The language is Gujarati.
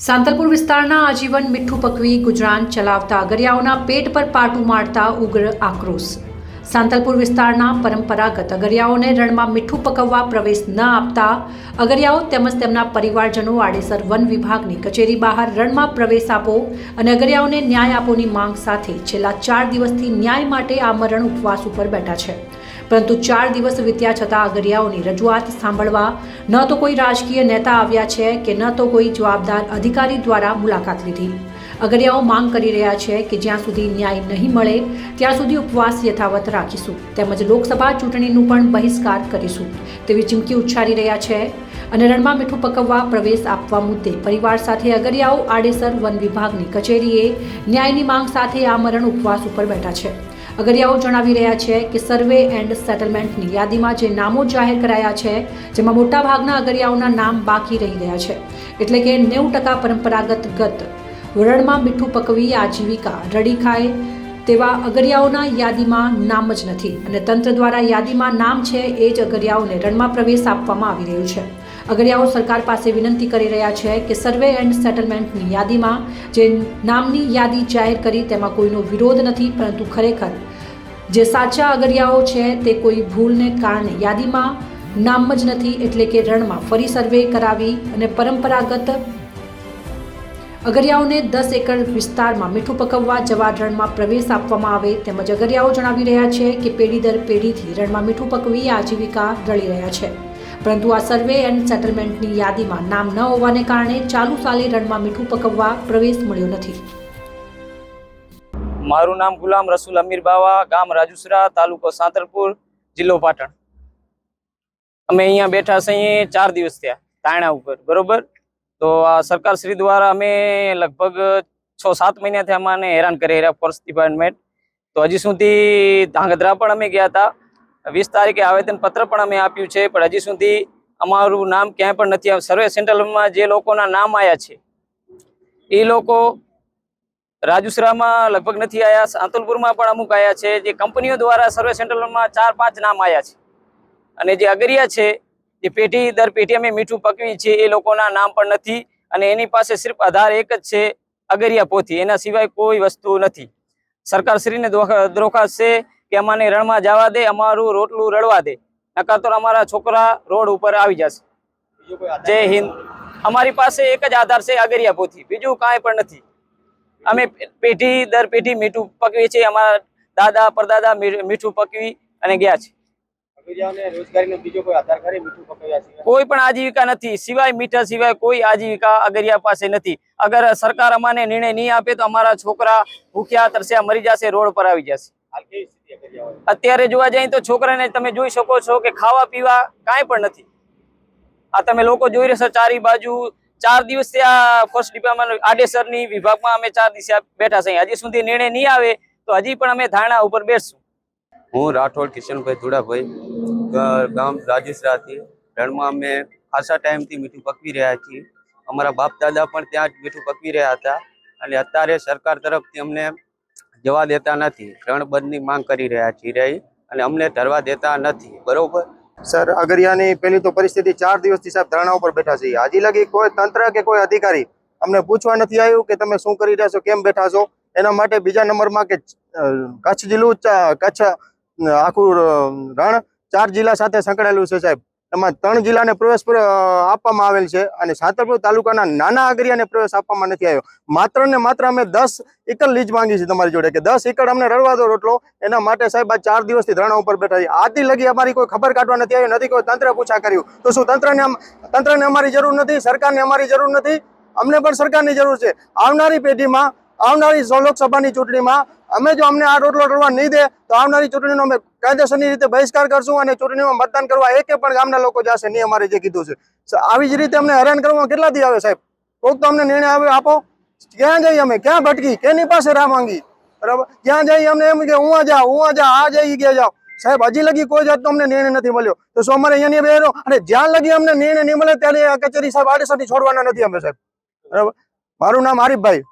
સાંતલપુર વિસ્તારના આજીવન મીઠું પકવી ગુજરાન ચલાવતા અગરિયાઓના પેટ પર પાટું મારતા ઉગ્ર આક્રોશ. સાંતલપુર વિસ્તારના પરંપરાગત અગરિયાઓને રણમાં મીઠું પકવવા પ્રવેશ ન આપતા અગરિયાઓ તેમજ તેમના પરિવારજનો આડેસર વન વિભાગની કચેરી બહાર રણમાં પ્રવેશ આપો અને અગરિયાઓને ન્યાય આપોની માંગ સાથે છેલ્લા ચાર દિવસથી ન્યાય માટે આમરણ ઉપવાસ ઉપર બેઠા છે. પરંતુ ચાર દિવસ વીત્યા છતાં અગરિયાઓની રજૂઆત સાંભળવા ન તો કોઈ રાજકીય નેતા આવ્યા છે કે ન તો કોઈ જવાબદાર અધિકારી દ્વારા મુલાકાત લીધી. અગરિયાઓ માંગ કરી રહ્યા છે કે જ્યાં સુધી ન્યાય નહીં મળે, ત્યાં સુધી ઉપવાસ યથાવત રાખીશું તેમજ લોકસભા ચૂંટણીનું પણ બહિષ્કાર કરીશું તેવી ચીમકી ઉચ્ચારી રહ્યા છે અને રણમાં મીઠું પકવવા પ્રવેશ આપવા મુદ્દે પરિવાર સાથે અગરિયાઓ આડેસર વન વિભાગની કચેરીએ ન્યાયની માંગ સાથે આમરણ ઉપવાસ ઉપર બેઠા છે. અગરિયાઓ જણાવી રહ્યા છે કે સર્વે એન્ડ સેટલમેન્ટની યાદીમાં જે નામો જાહેર કરાયા છે, જેમાં મોટાભાગના અગરિયાઓના નામ બાકી રહી ગયા છે. એટલે કે નેવું ટકા પરંપરાગત ગત વરણમાં મીઠું પકવી આજીવિકા રડી ખાય તેવા અગરિયાઓના યાદીમાં નામ જ નથી. અને તંત્ર દ્વારા યાદીમાં નામ છે એ જ અગરિયાઓને રણમાં પ્રવેશ આપવામાં આવી રહ્યું છે. અગરિયાઓ સરકાર પાસે વિનંતી કરી રહ્યા છે કે સર્વે એન્ડ સેટલમેન્ટની યાદીમાં જે નામની યાદી જાહેર કરી તેમાં કોઈનો વિરોધ નથી, પરંતુ ખરેખર જે સાચા અગરિયાઓ છે તે કોઈ ભૂલને કારણે યાદીમાં નામ જ નથી એટલે કે રણમાં ફરી સર્વે કરાવી અને પરંપરાગત અગરિયાઓને દસ એકર વિસ્તારમાં મીઠું પકવવા જવા રણમાં પ્રવેશ આપવામાં આવે તેમજ અગરિયાઓ જણાવી રહ્યા છે કે પેઢી દર પેઢીથી રણમાં મીઠું પકવી આજીવિકા રળી રહ્યા છે. પરંતુ આ સર્વે એન્ડ સેટલમેન્ટની યાદીમાં નામ ન હોવાને કારણે ચાલુ સાલે રણમાં મીઠું પકવવા પ્રવેશ મળ્યો નથી. મારું નામ ગુલામ રસુલ અમીર બાવા, ગામ રાજુસરા, તાલુકો સાંતરપુર જિલ્લો પાટણ. અમે અહીંયા બેઠા છીએ ચાર દિવસ થયા તાણા ઉપર, બરોબર? તો આ સરકાર શ્રી દ્વારા અમે લગભગ છ સાત મહિનાથી અમાને હેરાન કરી રહ્યા ફોરેસ્ટ ડિપાર્ટમેન્ટ તો હજી સુધી ધાંગધ્રા પણ અમે ગયા હતા. વીસ તારીખે આવેદન પત્ર પણ અમે આપ્યું છે, પણ હજી સુધી અમારું નામ ક્યાંય પણ નથી સર્વે સેન્ટ્રલમાં જે લોકોના નામ આવ્યા છે, એ લોકો રાજુસરામાં લગભગ નથી આવ્યા સાંતલપુરમાં પણ અમુક આવ્યા છે જે કંપનીઓ દ્વારા સર્વે સેન્ટરમાં ચાર પાંચ નામ આવ્યા છે. અને જે અગરિયા છે જે પેઢી દર પેઢી અમે મીઠું પકવી છે એ લોકોના નામ પણ નથી. અને એની પાસે સિર્ફ આધાર એક જ છે અગરિયા પોથી. એના સિવાય કોઈ વસ્તુ નથી. સરકારશ્રીને દરખાસ્ત છે કે અમાને રણમાં જવા દે અમારું રોટલું રડવા દે. નકર તો અમારા છોકરા રોડ ઉપર આવી જશે. જય હિન્દ. અમારી પાસે એક જ આધાર છે અગરિયા પોથી. બીજું કાંઈ પણ નથી. અમે પેઢી દર પેઢી મીઠું પકવીએ છીએ. અમારા દાદા પરદાદા મીઠું પકવી અને ગયા છે. કોઈ પણ આજીવિકા નથી. સિવાય મીઠા સિવાય કોઈ આજીવિકા અગરિયા પાસે નથી. અગર સરકાર અમાને નિર્ણય નહીં આપે તો અમારા છોકરા ભૂખ્યા તરસ્યા મરી જશે રોડ પર આવી જશે. અત્યારે જોવા જઈએ તો છોકરાને તમે જોઈ શકો છો કે ખાવા પીવા કાંઈ પણ નથી. આ તમે લોકો જોઈ રહ્યા છો ચારી બાજુ ચાર દિવસથી આ ફર્સ્ટ ડિપાર્ટમેન્ટ આડેસરની વિભાગમાં અમે ચાર દિવસે બેઠા છીએ. હજી સુધી નિર્ણય નહીં આવે તો હજી પણ અમે ધારણા ઉપર બેસશું. હું રાઠોડ કિશનભાઈ ધુડાભાઈ ગામ રાજુસરાથી રણમાં અમે ખાસા ટાઈમથી મીઠું પકવી રહ્યા છીએ. અમારા બાપ દાદા પણ ત્યાં જ મીઠું પકવી રહ્યા હતા. અને અત્યારે સરકાર તરફથી અમને જવા દેતા નથી. રણ બંધની માંગ કરી રહ્યા છીએ. રહી અને અમને ધરવા દેતા નથી. બરોબર? સર, અગરિયાની પેલી તો પરિસ્થિતિ ચાર દિવસથી સાહેબ ધરણા ઉપર બેઠા છે હજી લગી કોઈ તંત્ર કે કોઈ અધિકારી અમને પૂછવા નથી આવ્યું કે તમે શું કરી રહ્યા છો, કેમ બેઠા છો? એના માટે બીજા નંબરમાં કે કચ્છ જિલ્લું કચ્છ આખું રણ ચાર જિલ્લા સાથે સંકળાયેલું છે સાહેબ. એમાં ત્રણ જિલ્લાને પ્રવેશ આપવામાં આવેલ છે અને સાતરપુર તાલુકાના નાના આગરિયાને પ્રવેશ આપવામાં નથી આવ્યો. માત્ર ને માત્ર અમે દસ એકર લીજ માંગી છે તમારી જોડે કે દસ એકર અમને રડવા દો રોટલો. એના માટે સાહેબ આ ચાર દિવસથી ધરણા ઉપર બેઠા છે આથી લગી અમારી કોઈ ખબર કાઢવા નથી આવી, નથી કોઈ તંત્ર પૂછા કર્યું. તો શું તંત્રને તંત્રને અમારી જરૂર નથી, સરકારને અમારી જરૂર નથી? અમને પણ સરકારની જરૂર છે. આવનારી પેઢીમાં, આવનારી લોકસભાની ચૂંટણીમાં અમે જો અમને આ રોટલો રોડવા નહીં દે, તો આવનારી ચૂંટણીનો અમે કાયદેસરની રીતે બહિષ્કાર કરશું અને ચૂંટણીમાં મતદાન કરવા એકે પણ ગામના લોકો જશે, નહીં અમારે જે કીધું છે. આવી જ રીતે અમને હેરાન કરવામાં કેટલા દી આવે સાહેબ? કોઈક તો અમને નિર્ણય આવે આપો. ક્યાં જઈએ અમે? ક્યાં ભટકી? કેની પાસે રાહ માંગી? બરાબર? ક્યાં જઈએ અમને એમ કે, હું જા હું જા આ જઈ ગયા જાઓ. સાહેબ, હજી લગી કોઈ જાતનો અમને નિર્ણય નથી મળ્યો. તો અમારે અહીંયા બેરો અને જ્યાં લગી અમને નિર્ણય નહીં મળે, ત્યારે કચેરી સાહેબ આડેસરથી છોડવાના નથી અમે સાહેબ. બરાબર? મારું નામ આરીફભાઈ